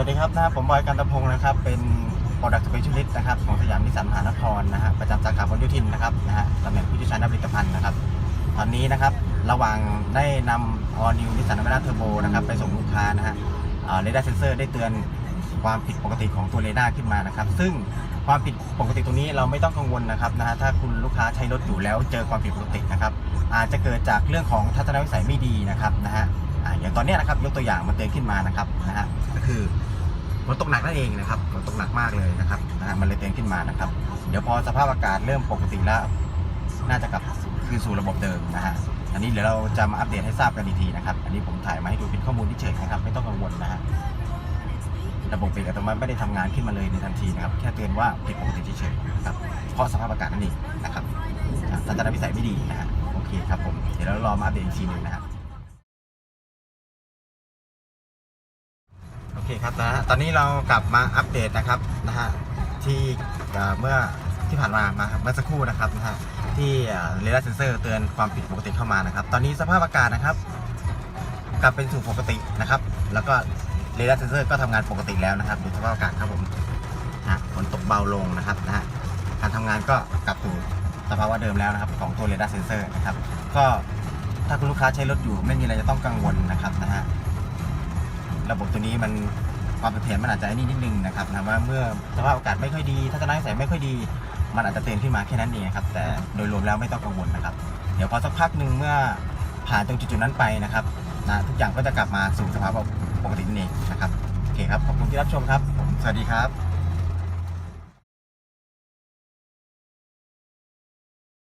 วัสดีครับนะครับผมบอยกันตะพงนะครับ เป็น Product Specialist นะครับของสยามนิสสันมหานครนะฮะประจำสาขาบนยุทินนะครับนะฮะตำแหน่งผู้เชี่ยวชาญด้านผลิตภัณฑ์นะครับ ตอนนี้นะครับระหว่างได้นำ All New Nissan Navara Turbo นะครับไปส่งลูกค้านะฮะเรดาร์เซนเซอร์ได้เตือนความผิดปกติของตัวเรดาร์ขึ้นมานะครับ ซึ่งความผิดปกติตรงนี้เราไม่ต้องกังวลนะครับนะฮะถ้าคุณลูกค้าใช้รถอยู่แล้วเจอความผิดปกตินะครับอาจจะเกิดจากเรื่องของทัศนวิสัยไม่ดีนะครับนะฮะ ตอนนี้นะครับยกตัวอย่างมันเตือนขึ้นมานะครับนะฮะก็คือฝนตกหนักนั่นเองนะครับฝนตกหนักมากเลยนะครับนะฮะมันเลยเตือนขึ้นมานะครับ เดี๋ยวพอสภาพอากาศเริ่มปกติแล้วน่าจะกลับคืนสู่ระบบเดิมนะฮะอันนี้เดี๋ยวเราจะมาอัปเดตให้ทราบกันอีกทีนะครับ อันนี้ผมถ่ายมาให้ดูเป็นข้อมูลที่เฉยนะครับ ไม่ต้องกังวลนะฮะระบบเบรกอัตโนมัติไม่ได้ทำงานขึ้นมาเลยในทันทีนะครับ แค่เตือนว่าผิดปกติเฉยๆนะครับเพราะสภาพอากาศนั่นเองนะครับอะทัศนวิสัยไม่ดีนะฮะโอเคครับผม เดี๋ยวเรารอมาอัปเดตอีกทีหนึ่งนะฮะโคครับนะฮะตอนนี้เรากลับมาอัปเดตนะครับนะฮะที่เมื่อที่ผ่านมามาเมื่อสักครู่นะครับนะฮะที่เรดาร์เซนเซอร์เตือนความผิดปกติเข้ามานะครับ ตอนนี้สภาพอากาศนะครับ กลับเป็นสู่ปกตินะครับ แล้วก็เรดาร์เซนเซอร์ก็ทำงานปกติแล้วนะครับดูสภาพอากาศครับผมนะฮะฝนตกเบาลงนะครับนะฮะการทำงานก็กลับสู่สภาวะเดิมแล้วนะครับ ของตัวเรดาร์เซนเซอร์นะครับ ก็ถ้าคุณลูกค้าใช้รถอยู่ไม่มีอะไรจะต้องกังวลนะครับนะฮะ ระบบตัวนี้มันความเสถียรมันอาจจะนี่นิดนึงนะครับนะว่าเมื่อสภาพอากาศไม่ค่อยดีทัศนวิสัยไม่ค่อยดี มันอาจจะเตือนขึ้นมาแค่นั้นเองครับแต่โดยรวมแล้วไม่ต้องกังวลนะครับ เดี๋ยวพอสักพักหนึ่งเมื่อผ่านตรงจุดๆนั้นไปนะครับนะทุกอย่างก็จะกลับมาสู่สภาพปกตินี่นเองนะครับโอเคครับขอบคุณที่รับชมครับ สวัสดีครับ